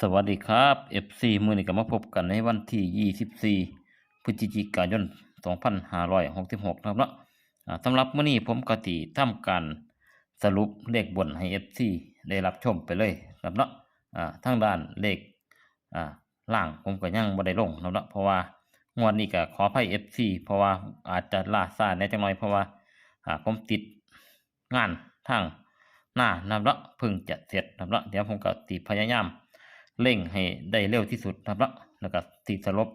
สวัสดีครับ FC มือนี้ก็มาพบกันในวันที่ 24 พฤศจิกายน 2566 นะครับเนาะสำหรับมื้อนี้ผมก็สิทำการสรุปเลขบนให้ FC ได้รับชมไปเลยครับเนาะทางด้านเลขล่างผมก็ยังบ่ได้ลงนะครับเนาะเพราะว่างวดนี้ก็ขออภัย FC เพราะว่าอาจจะล่าช้าแน่จักหน่อยเพราะว่าผมติดงานทางหน้านะครับเนาะเพิ่งจะเสร็จนะครับเนาะเดี๋ยวผมก็สิพยายาม เร่งให้ได้เร็วที่สุดนะครับเนาะแล้วก็ติดสลบ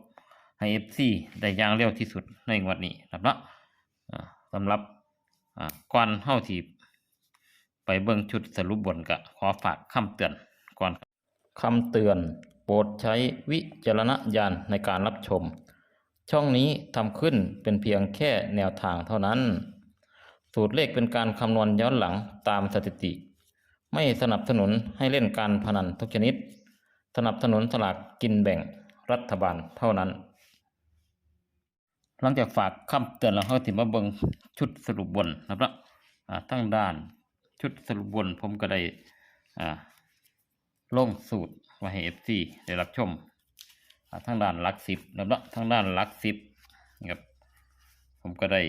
ให้ FC ได้ย่างเร็วที่สุดในงวดนี้นะครับเนาะสำหรับก่อนเฮาทีไปเบิ่งชุดสรุปบนก็ขอฝากคำเตือนก่อนคำเตือน โปรดใช้วิจารณญาณในการรับชม ช่องนี้ทำขึ้นเป็นเพียงแค่แนวทางเท่านั้น สูตรเลขเป็นการคำนวณย้อนหลังตามสถิติ ไม่สนับสนุนให้เล่นการพนันทุกชนิด นับสนุนสลากกินแบ่งรัฐบาลเท่านั้น หลังจากฝากคำเตือนแล้วเขาถิมาเบิงชุดสรุปบนนะครับทั้งด้านชุดสรุปบนผมก็ได้อ่าลงสูตรไว้ให้เอฟซีได้รับชมทั้งด้านลักสิบนะครับทั้งด้านลักสิบนะครับผมก็ได้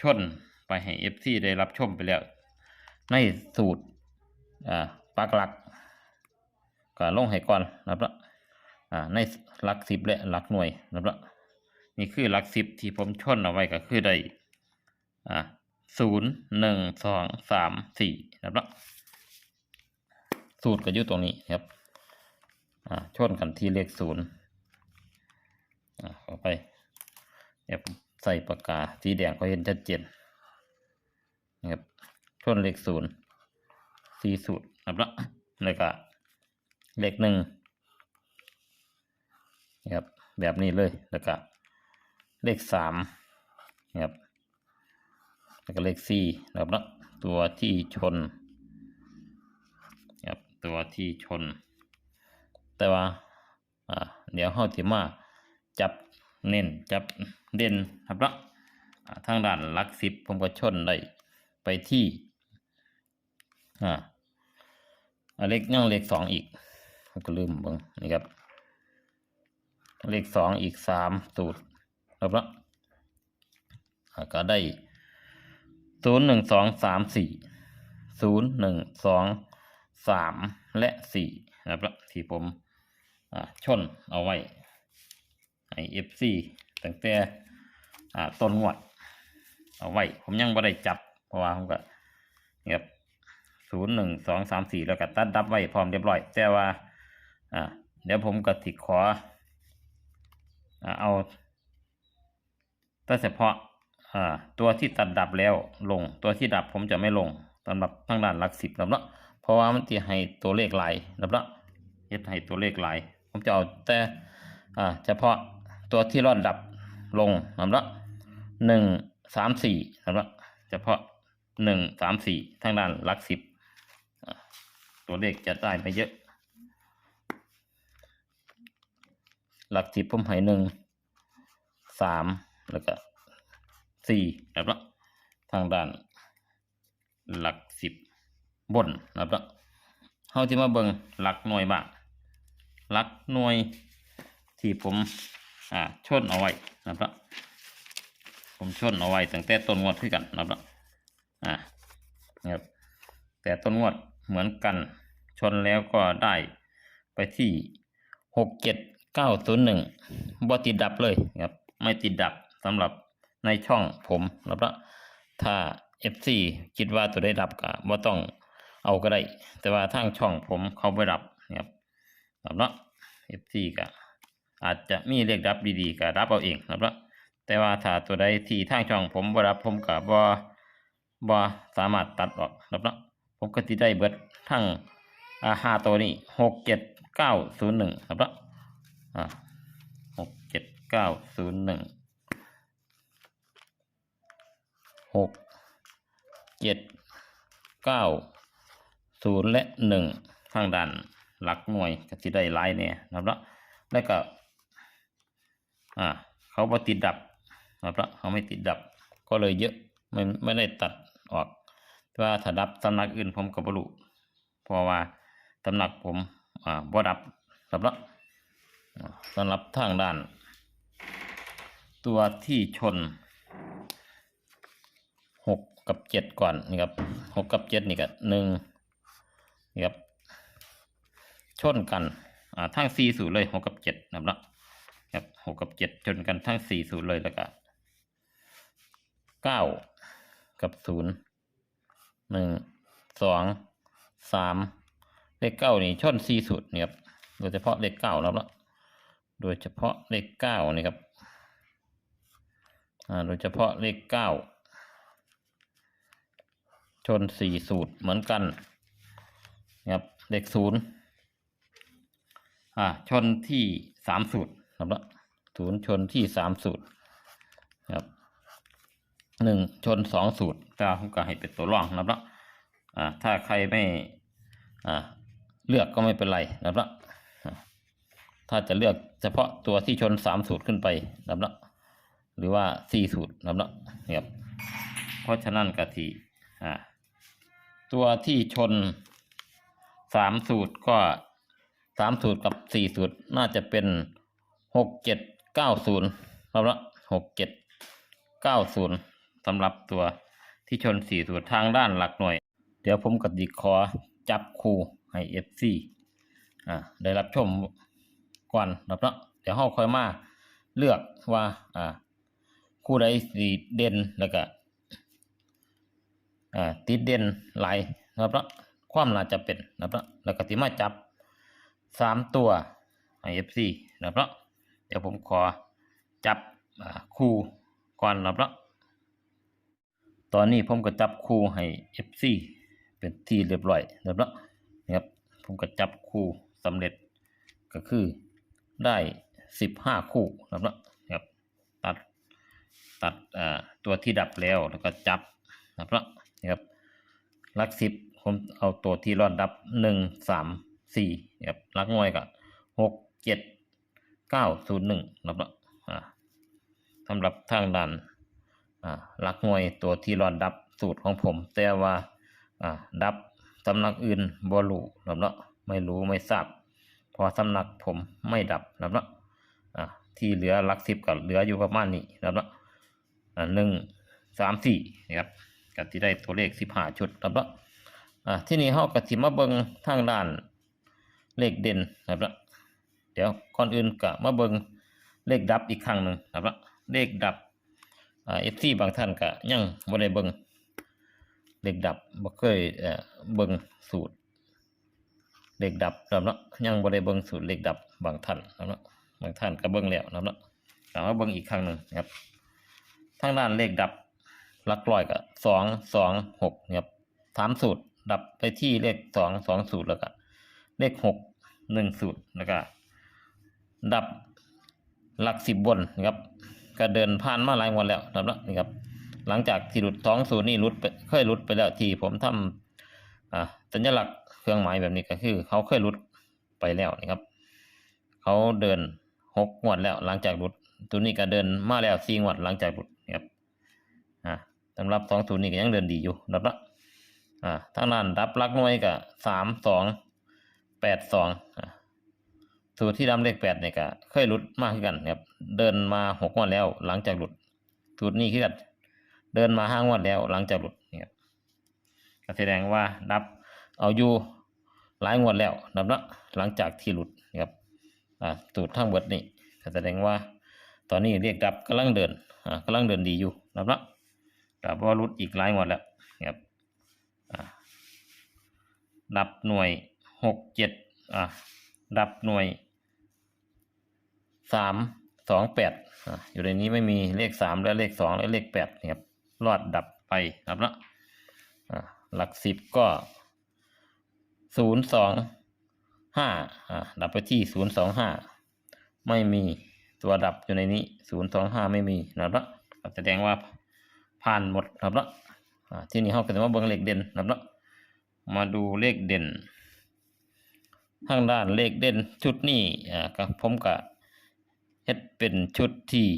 ชนไปให้เอฟซีได้รับชมไปแล้ว ในสูตรอ่ากหลัก ก็ลงให้ก่อนนะครับอ่าในหลักสิบและหลักหน่วยนะครับนี่คือหลักสิบที่ผมชนเอาไว้ก็คือได้อ่าศูนย์หนึ่งสองสามสี่นะครับสูตรก็อยู่ตรงนี้ครับอ่าชนกันที่เลขศูนย์อ่าเข้าไปเดี๋ยวใส่ปากกาสีแดงเขาเห็นชัดเจนนะครับชนเลขศูนย์สี่สูตรนะครับแล้วก็ เลขหนึ่งนะครับแบบนี้เลยแล้วก็เลขสามนะครับแล้วก็เลขสี่นะครับเนาะตัวที่ชนนะครับตัวที่ชน แต่ว่าอ่าเดี๋ยวเขาจะมาจับเน้นจับเด่นครับเนาะทางด้านลักสิบผมก็ชนได้ไปที่อ่าเลขยังเลขสองอีก ก็ลืมเบิ่งนี่ครับ เลขสองอีกสามสูตรครับเนาะก็ได้ศูนย์หนึ่งสองสามสี่ศูนย์หนึ่งสองสามและสี่นะครับละที่ผมชนเอาไว้ให้เอฟซีตั้งแต่อ่าต้นงวด เอาไว้ ผมยังไม่ได้จับ เพราะว่าผมก็นี่ครับศูนย์หนึ่งสองสามสี่แล้วก็ตัดดับไว้พร้อมเรียบร้อย แต่ว่า อ่าเดี๋ยวผมก็ติขออเอาแต่เฉพาะตัวที่ตัดดับแล้วลงตัวที่ดับผมจะไม่ลงสำหรับทางด้านหลักสิบนะเนาะเพราะว่ามันจะให้ตัวเลขหลายนะเนาะเฮ็ดให้ตัวเลขหลาย ผมจะเอาแต่เฉพาะตัวที่รอดดับลงนะเนาะหนึ่งสามสี่นะเนาะเฉพาะหนึ่งสามสี่ทางด้านหลักสิบตัวเลขจะได้ไม่เยอะ หลักสิบผมให้หนึ่งสามแล้วก็สี่นะครับเนาะทางด้านหลักสิบบนนะครับเนาะเฮาที่มาเบิ่งหลักหน่วยบ้างหลักหน่วยที่ผมอ่าชนเอาไว้นะครับ ผมชนเอาไว้ตั้งแต่ต้นงวดขึ้นกันนะครับอ่านะครับแต่ต้นงวดเหมือนกันชนแล้วก็ได้ไปที่หกเจ็ด เก้าศูนย์หนึ่งบ่ติดดับเลยครับไม่ติดดับสำหรับในช่องผมแล้วก็ถ้า FC คิดว่าตัวได้ดับก็บ่ต้องเอาก็ได้ แต่ว่าทางช่องผมเขาไม่รับนะครับครับเนาะ FC ก็อาจจะมีเลขดับดีๆก็รับเอาเองครับเนาะแต่ว่าถ้าตัวใดที่ทางช่องผมบ่รับผมก็บ่บ่สามารถตัดออกครับเนาะผมก็ที่ได้เบิดทั้งอ่าหาตัวนี้หกเจ็ดเก้าศูนย์หนึ่งครับ อ่าหกเจ็ดเก้าศูนย์หนึ่งหกเจ็ดเก้าศูนย์และหนึ่งทางด้านหลักหน่วยก็ที่ได้หลายเนี่ยนะครับเนาะแล้วก็อ่าเขาบ่ติดดับนะครับเขาไม่ติดดับก็เลยเยอะไม่ไม่ได้ตัดออกว่าถ้าดับตำหนักอื่นผมก็บ่รู้เพราะว่าตำหนักผมอ่าบ่ดับครับ สำหรับทางด้าน ตัวที่ชนหกกับเจ็ดก่อนนี่ครับหกกับเจ็ดนี่ก็หนึ่งนี่ครับชนกันอ่าทั้งสี่สูตรเลยหกกับเจ็ดนะครับเนะครับหกกับเจ็ดชนกันทั้งสี่สูตรเลยแล้วก็เก้ากับศูนย์หนึ่งสองสามเลขเก้านี่ชนสี่สูตรนี่ครับโดยเฉพาะเลขเก้านะครับเนาะ โดยเฉพาะเลขเก้านี่ครับอ่าโดยเฉพาะเลขเก้าชนสี่สูตรเหมือนกันนะครับเลขศูนย์อ่าชนที่สามสูตรนะครับศูนย์ชนที่สามสูตรครับหนึ่งชนสองสูตรตาผมก็ให้เป็นตัวรองนะครับอ่าถ้าใครไม่อ่าเลือกก็ไม่เป็นไรนะครับถ้าจะเลือก เฉพาะตัวที่ชนสามสูตรขึ้นไปนะครับละหรือว่าสี่สูตรนะครับเนาะนี่ครับเพราะฉะนั้นกะทิอ่าตัวที่ชนสามสูตรก็สามสูตรกับสี่สูตรน่าจะเป็นหกเจ็ดเก้าศูนย์ครับละหกเจ็ดเก้าศูนย์สำหรับตัวที่ชนสี่สูตรทางด้านหลักหน่วย เดี๋ยวผมกติขอจับคู่ให้เอฟซีอ่าได้รับชม ก่อนนะครับเนาะเดี๋ยวเราค่อยมาเลือกว่าอ่าคู่ใดสีเด่นแล้วก็อ่าติดเด่นหลายนะครับเนาะความน่าจะเป็นนะครับเนาะแล้วก็ที่มาจับสามตัวไอเอฟซีนะครับเนาะเดี๋ยวผมขอจับคู่ก่อนนะครับเนาะตอนนี้ผมก็จับคู่ให้เอฟซีเป็นที่เรียบร้อยนะครับนะนะครับผมก็จับคู่สำเร็จก็คือ ได้สิบห้าคู่นะครับเนะนะครับตัดตัดตัวที่ดับแล้วแล้วก็จับนะครับนะครับหลักสิบผมเอาตัวที่รอดดับหนึ่งสามสี่นะครับหลักหน่วยก็หกเจ็ดเก้าศูนย์หนึ่งนะครับสำหรับทางด้านหลักหน่วยตัวที่รอดดับสูตรของผม แต่ว่าดับสำนักอื่นบ่รู้นะครับไม่รู้ไม่ทราบ พอสำนักผมไม่ดับนะครับอ่าที่เหลือลักสิบก็เหลืออยู่ประมาณนี้นะครับอ่าหนึ่งสามสี่นะครับก็ที่ได้ตัวเลขสิบห้าชุดนะครับละอ่าที่นี่เขากติมาเบิงทางด้านเลขเด่นนะครับละเดี๋ยวก่อนอื่นก็มาเบิงเลขดับอีกครั้งหนึ่งนะครับละเลขดับอ่าเอฟซีบางท่านก็ยังบ่ได้เบิงเลขดับบ่เคยเอ่อเบิงสูตร เลขดับนะครับละยังบ่ได้เบิงสูตรเลขดับบางท่านนะครับละบางท่านก็เบิงแล้วนะครับละกลับมาเบิงอีกครั้งหนึ่งนะครับทางด้านเลขดับหลักร้อยก็สองสองหกครับสามสูตรดับไปที่เลขสองสองสูตรแล้วก็เลขหกหนึ่งสูตรแล้วก็ดับหลักสิบบนนะครับ ก็เดินผ่านมาหลายวันแล้วนะครับนี่ครับ หลังจากที่หลุดสองสูตรนี่หลุดไปเคยหลุดไปแล้วที่ผมทำอ่าสัญลักษณ์ เครื่องหมายแบบนี้ก็คือเขาเคยหลุดไปแล้วนะครับ เขาเดินหกงวดแล้วหลังจากหลุดตัวนี้ก็เดินมาแล้วสี่งวดหลังจากหลุดนะครับอ่าสำหรับสองตัวนี้ก็ยังเดินดีอยู่นะครับละอ่าทางนั้นรับลักหน่วยก็สามสองแปดสองอ่าสูตรที่ดำเลขแปดเนี่ยก็เคยหลุดมากขึ้นกันนะครับเดินมาหกงวดแล้ว หลังจากหลุดสูตรนี้คือกันเดินมาห้างวดแล้ว หลังจากหลุดเนี่ยก็แสดงว่านับเอาอยู่ หลายงวดแล้วนับละหลังจากที่หลุดนะครับอ่าสูตรทั้งหมดนี่แสดงว่าตอนนี้เรียกดับกำลังเดินอ่ากำลังเดินดีอยู่นะครับเนาะดับว่ารุดอีกหลายงวดแล้วนะครับอ่าดับหน่วยหกเจ็ดอ่าดับหน่วยสามสองแปดอ่าอยู่ในนี้ไม่มีเลขสามและเลขสองและเลขแปดนะครับรอดดับไปนะครับเนาะอ่าหลักสิบก็ ศูนย์สองห้าอ่าดับไปที่ศูนย์สองห้าไม่มีตัวดับอยู่ในนี้ศูนย์สองห้าไม่มีนะครับเนาะแสดงว่าผ่านหมดนะครับเนาะอ่าที่นี่เขาก็จะมาเบิ่งเลขเด่นนะครับเนาะมาดูเลขเด่นทางด้านเลขเด่นชุดนี้อ่าก็ผมก็เฮ็ดเป็นชุดที่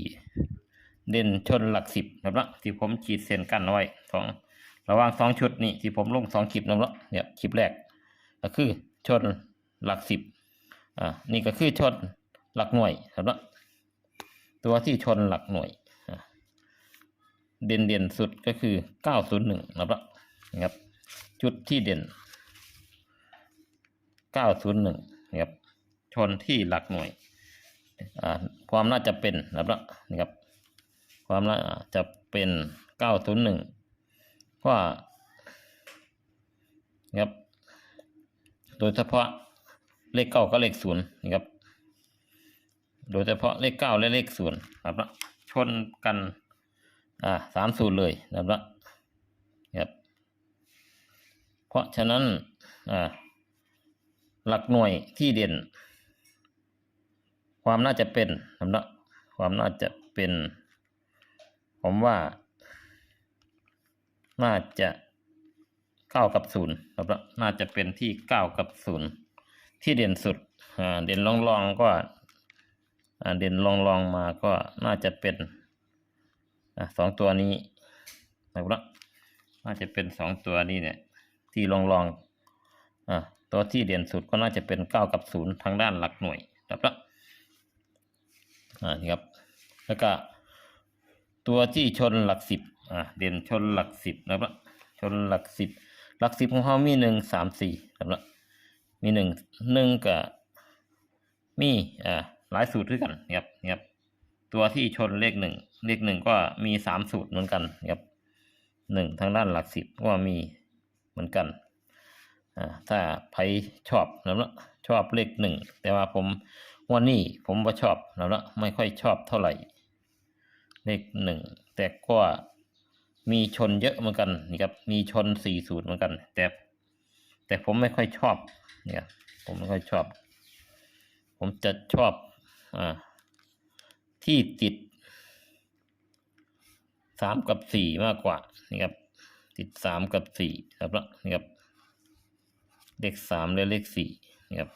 เด่นชนหลักสิบนะครับเนาะที่ผมขีดเส้นกั้นไว้สองระหว่างสองชุดนี้ที่ผมลงสองคลิปนะครับเนาะเนี่ยคลิปแรก ก็คือชนหลักสิบอ่านี่ก็คือชนหลักหน่วยครับเนาะตัวที่ชนหลักหน่วยอ่าเด่นเด่นสุดก็คือเก้าศูนย์หนึ่งนะครับนะครับ จุดที่เด่นเก้าศูนย์หนึ่งนะครับชนที่หลักหน่วยอ่าความน่าจะเป็นนะครับนะครับ ความน่าจะเป็นเก้าศูนย์หนึ่งว่านะครับ ดยเฉพาะเลขเก้ากับเลขศูนย์นะครับ โดยเฉพาะเลขเก้าและเลขศูนย์นะครับนะชนกันอ่าสามศูนย์เลยนะครับนะครับ เพราะฉะนั้นอ่าหลักหน่วยที่เด่น ความน่าจะเป็นนะครับนะความน่าจะเป็น ผมว่า น่าจะ เก้ากับศูนย์ครับล้วน่าจะเป็นที่เก้ากับศูนย์ที่เด่นสุดอ่าเด่นรองรองๆก็อ่าเด่นรองรองๆมาก็น่าจะเป็นอ่าสองตัวนี้นะครับน่าจะเป็นสองตัวนี้เนี่ย ที่รองรองๆอ่าตัวที่เด่นสุดก็น่าจะเป็นเก้ากับศูนย์ทางด้านหลักหน่วยครับล้วอ่านี่ครับแล้วก็ตัวที่ชนหลักสิบอ่าเด่นชนหลักสิบนะครับชนหลักสิบ ลักสิบของเขามีหนึ่งสามสี่ครับละมีหนึ่งหนึ่งกับมีอ่าหลายสูตรด้วยกันนะครับนะครับตัวที่ชนเลขหนึ่งเลขหนึ่งก็มีสามสูตรเหมือนกันนะครับหนึ่งทางด้านหลักสิบก็มีเหมือนกันอ่าถ้าใครชอบแล้วละชอบเลขหนึ่งแต่ว่าผมวันนี้ผมว่าชอบแล้วละไม่ค่อยชอบเท่าไหร่ เลขหนึ่งแต่ก็ มีชนเยอะเหมือนกันนี่ครับ มีชนสี่สูตรเหมือนกัน แต่แต่ผมไม่ค่อยชอบ เนี่ย ผมไม่ค่อยชอบ ผมจะชอบอ่าที่ติดสามกับสี่มากกว่านี่ครับ ติดสามกับสี่ครับละนี่ครับเลขสามและเลขสี่นี่ครับ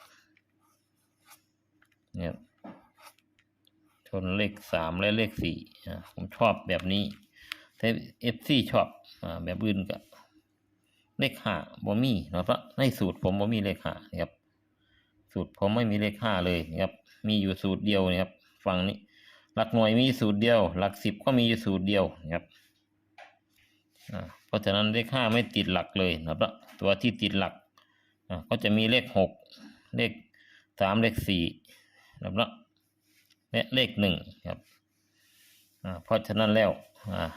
นี่ครับชนเลขสามและเลขสี่ผมชอบแบบนี้ แต่เอฟซีชอบอ่าแบบอื่นก็เลขห้าบ่มีเนาะพราะในสูตรผมบ่มีเลขห้านะครับ สูตรผมไม่มีเลขห้าเลยนะครับ มีอยู่สูตรเดียวนะครับ ฝั่งนี้ หลักหน่วยมีสูตรเดียว หลักสิบก็มีอยู่สูตรเดียวนะครับอ่าเพราะฉะนั้นเลขห้าไม่ติดหลักเลยนะครับตัวที่ติดหลักอ่าก็จะมีเลขหกเลขสามเลขสี่นะครับและเลขหนึ่งครับอ่าเพราะฉะนั้นแล้วอ่า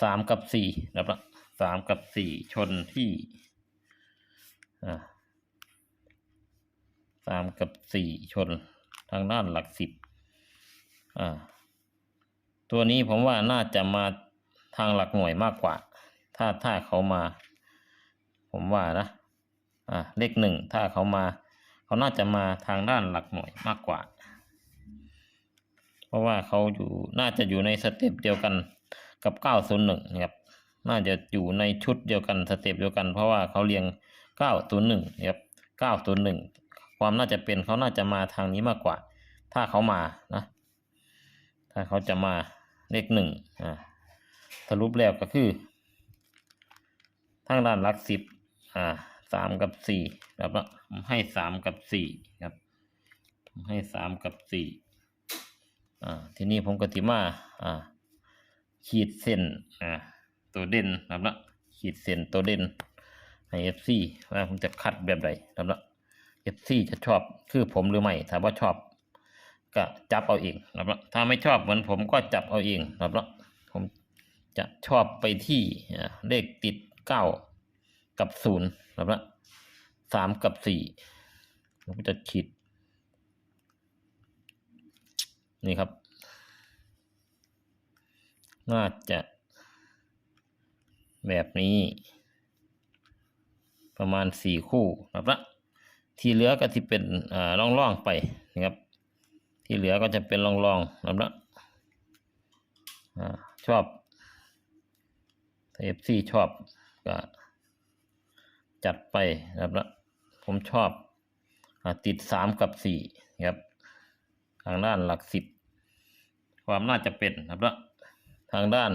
สามกับสี่นะครับสามกับสี่ชนที่สามกับสี่ชนทางด้านหลักสิบตัวนี้ผมว่าน่าจะมาทางหลักหน่วยมากกว่า ถ้าถ้าเขามา ผมว่านะอ่าเลขหนึ่งถ้าเขามา เขาน่าจะมาทางด้านหลักหน่วยมากกว่า เพราะว่าเขาอยู่น่าจะอยู่ในสเต็ปเดียวกัน กับ 901นะครับน่าจะอยู่ในชุดเดียวกันสเต็ปเดียวกัน เพราะว่าเขาเรียง 901นะครับ901 ความน่าจะเป็นเขาน่าจะมาทางนี้มากกว่า ถ้าเขามานะถ้าเขาจะมาเลขหนึ่งอ่าสรุปแล้วก็คือทางด้านลักสิบอ่าสามกับสี่ครับแล้วให้สามกับสี่ครับให้สามกับสี่อ่าทีนี้ผมก็ติมาอ่า ขีดเส้นอ่าตัวเด่นครับละขีดเส้นตัวเด่นให้ FC ว่าผมจะคัดแบบใดครับละ FC จะชอบคือผมหรือไม่ถ้าว่าชอบก็จับเอาเองครับละถ้าไม่ชอบเหมือนผมก็จับเอาเองครับละผมจะชอบไปที่เลขติดเก้ากับศูนย์ครับละสามกับสี่ผมจะขีดนี่ครับ น่าจะ แบบนี้ ประมาณสี่คู่นะครับละที่เหลือก็ที่เป็นอ่าล่องล่องไปนะครับ ที่เหลือก็จะเป็นล่องล่องนะครับละชอบเอฟซีชอบก็จัดไปนะครับละผมชอบอติดสามกับสี่นะครับ ทางด้านหลักสิบความน่าจะเป็นนะครับแล้ว ทางด้าน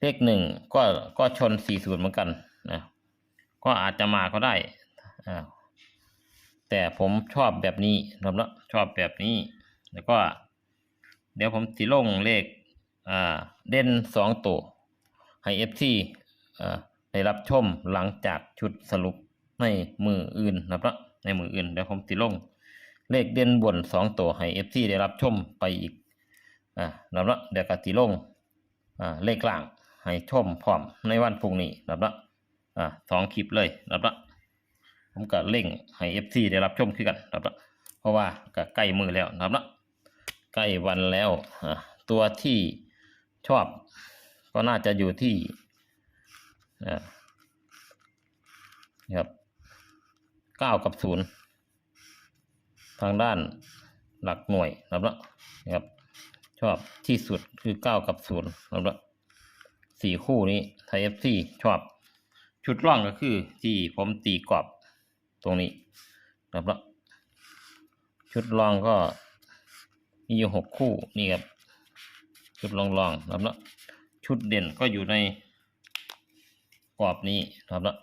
เลขหนึ่งก็ก็ชนสี่ศูนย์เหมือนกันนะก็อาจจะมาก็ได้อ่าแต่ผมชอบแบบนี้นะครับเนาะชอบแบบนี้ แล้วก็ เดี๋ยวผมสิลงเลขอ่าเด่นสองตัวให้เอฟซีอ่าได้รับชมหลังจากชุดสรุปในมืออื่นนะครับเนาะในมืออื่นเดี๋ยวผมสิลง เลขเด่นบนสองตัวให้เอฟซีได้รับชมไปอีกอ่านะครับเนาะเดี๋ยวก็สิลงอ่า เลขล่าง ให้ชมพร้อมในวันพรุ่งนี้นะครับเนาะสองคลิปเลยนะครับเนาะผมก็เร่งให้เอฟซีได้รับชมคือกันนะครับเนาะเพราะว่าก็ใกล้มือแล้วนะครับเนาะใกล้วันแล้วตัวที่ชอบก็น่าจะอยู่ที่นี่ครับเก้ากับศูนย์ทางด้านหลักหน่วยนะครับล้วนะครับ ชอบที่สุดคือเก้ากับศูนย์นะครับแล้วสี่คู่นี้ไทยเอฟซีชอบ ชุดร่องก็คือที่ผมตีกรอบตรงนี้นะครับแล้วชุดรองก็มีอยู่หกคู่นี่ครับชุดลองลองนะครับแล้วชุดเด่นก็อยู่ในกรอบนี้นะครับแล้ว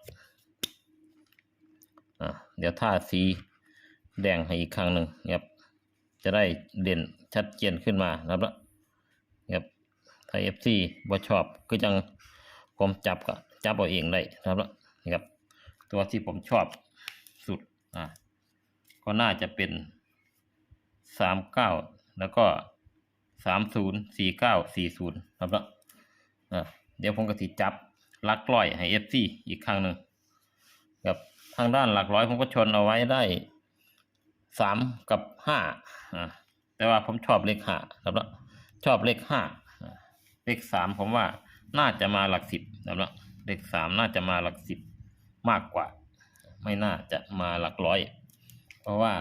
อะเดี๋ยวท่าสีแดงให้อีกครั้งหนึ่งครับ จะได้เด่นชัดเจนขึ้นมานะครับแล้วนะครับไทยเอฟซีบ่ชอบก็ยังผมจับก็จับเอาเองได้นะครับแล้วนะครับ ตัวที่ผมชอบสุดอะก็น่าจะเป็นสามเก้าแล้วก็สามศูนย์สี่เก้าสี่ศูนย์ครับแล้วอะเดี๋ยวผมก็สิจับลักร้อยให้เอฟซีอีกครั้งหนึ่งกับทางด้านหลักร้อยผมก็ชนเอาไว้ได้ สามกับห้าอะแต่ว่าผมชอบเลขห้าครับแล้วชอบเลขห้าเลขสามผมว่าน่าจะมาหลักสิบครับแล้วเลขสามน่าจะมาหลักสิบมากกว่า ไม่น่าจะมาหลักร้อย เพราะว่า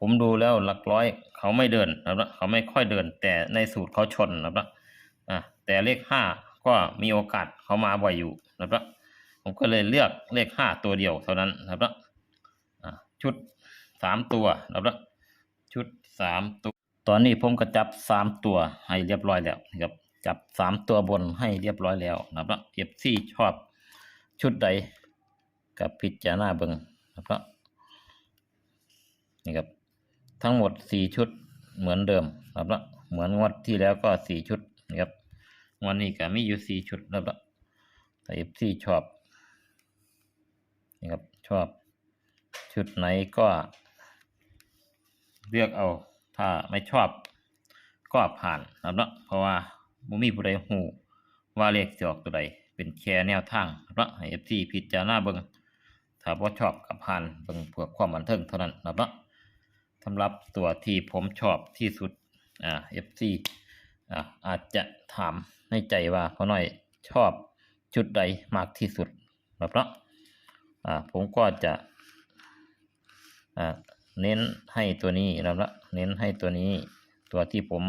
ผมดูแล้วหลักร้อย เขาไม่เดินนะครับเขาไม่ค่อยเดิน แต่ในสูตรเขาชนนะครับอะแต่เลขห้าก็มีโอกาสเขามาบ่อยอยู่นะครับผมก็เลยเลือกเลขห้าตัวเดียวเท่านั้นนะครับอะชุด สามตัวรับชุดสามตัว ตอนนี้ผมก็จับสามตัวให้เรียบร้อยแล้วนะครับจับสามตัวบนให้เรียบร้อยแล้วนะครับเอฟซีชอบชุดใดกับพิจารณาเบิงนะครับนี่ครับทั้งหมดสี่ชุดเหมือนเดิมครับละเหมือนงวดที่แล้วก็สี่ชุดนะครับวันนี้ก็มีอยู่สี่ชุดแล้วละแต่เอฟซีชอบนี่ครับชอบชุดไหนก็ เลือกเอา ถ้าไม่ชอบก็ผ่านครับละเพราะว่าบ่มีผู้ใดหูว่าเลขจะออกตัวใดเป็นแค่แนวทางครับละให้เอฟซีพิจารณาเบิ่งถ้าบ่ชอบกับผ่านเบิ่งเพื่อความบันเทิงเท่านั้นนะครับเนาะสำหรับตัวที่ผมชอบที่สุดอ่า FC อ่าอาจจะถามในใจว่าพ่อหน่อยชอบชุดใดมากที่สุดนะครับเนาะอ่าผมก็จะอ่า เน้นให้ตัวนี้นะครับเนาะเน้นให้ตัวนี้ตัวที่ผม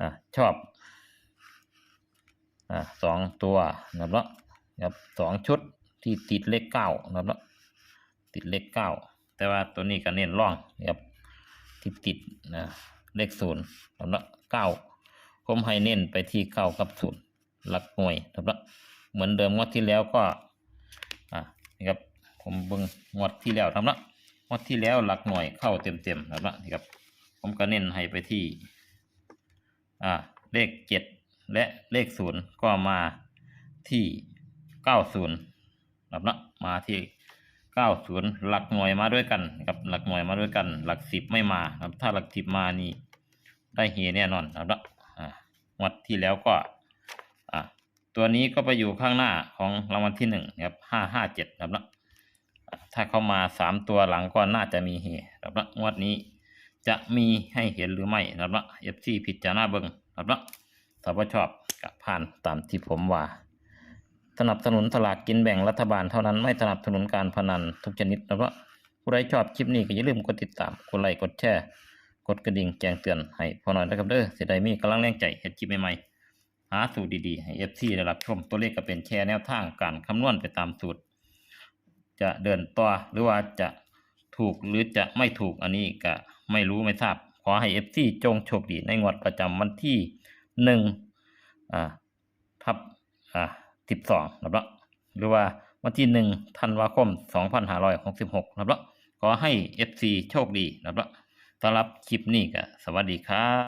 อชอบอสองตัวนะครับเนาะครับสองชุดที่ติดเลขเก้านะครับเนาะติดเลขเก้าแต่ว่าตัวนี้ก็เน้นร่องนะครับที่ติดนะเลขศูนย์นะครับเนาะเก้าผมให้เน้นไปที่เก้ากับศูนย์หลักหน่วยนะครับเนาะเหมือนเดิมงวดที่แล้วก็อ่านี่ครับผมเบิ่งงวดที่แล้วนะครับเนาะ งวดที่แล้วหลักหน่วยเข้าเต็มๆนะครับเนาะนี่ครับ ผมก็เน้นให้ไปที่ อ่า เลขเจ็ดและเลขศูนย์ก็มาที่เก้าศูนย์ครับนะมาที่เก้าศูนย์หลักหน่วยมาด้วยกันครับหลักหน่วยมาด้วยกัน หลักสิบไม่มาครับ ถ้าหลักสิบมานี่ได้เฮแน่นอนครับนะอ่าวัดที่แล้วก็ อ่าตัวนี้ก็ไปอยู่ข้างหน้าของรางวัลที่หนึ่งครับห้าห้าเจ็ดครับนะ ถ้าเข้ามาสามตัวหลังก็น่าจะมีเฮรับเนะงวดนี้ จะมีให้เห็นหรือไม่รับเนาะเอฟซีพิดจารณาเบิ้งรับเนาะถ้าว่าชอบกับผ่านตามที่ผมว่า สนับสนุนสลากกินแบ่งรัฐบาลเท่านั้นไม่สนับสนุนการพนันทุกชนิดนะครับผู้ใดชอบคลิปนี้ก็อย่าลืมกดติดตามกดไลค์กดแชร์กดกระดิ่งแจ้งเตือนให้พอหน่อยนะครับเด้อเสียดายมีกำลังแรงใจเฮ็ดคลิปใหม่ๆหาสูตรดีๆให้ FC ได้รับชมตัวเลขก็เป็นแชร์แนวทางการคำนวณไปตามสูตร จะเดินต่อหรือว่าจะถูกหรือจะไม่ถูกอันนี้ก็ไม่รู้ไม่ทราบ ขอให้ FC จงโชคดีในงวดประจำวันที่หนึ่งอ่าทับอ่าสิบสองนะครับหรือว่าวันที่หนึ่งธันวาคมสองพันห้าร้อยหกสิบหกนะครับขอให้ FC โชคดีนะครับสำหรับคลิปนี้ก็สวัสดีครับ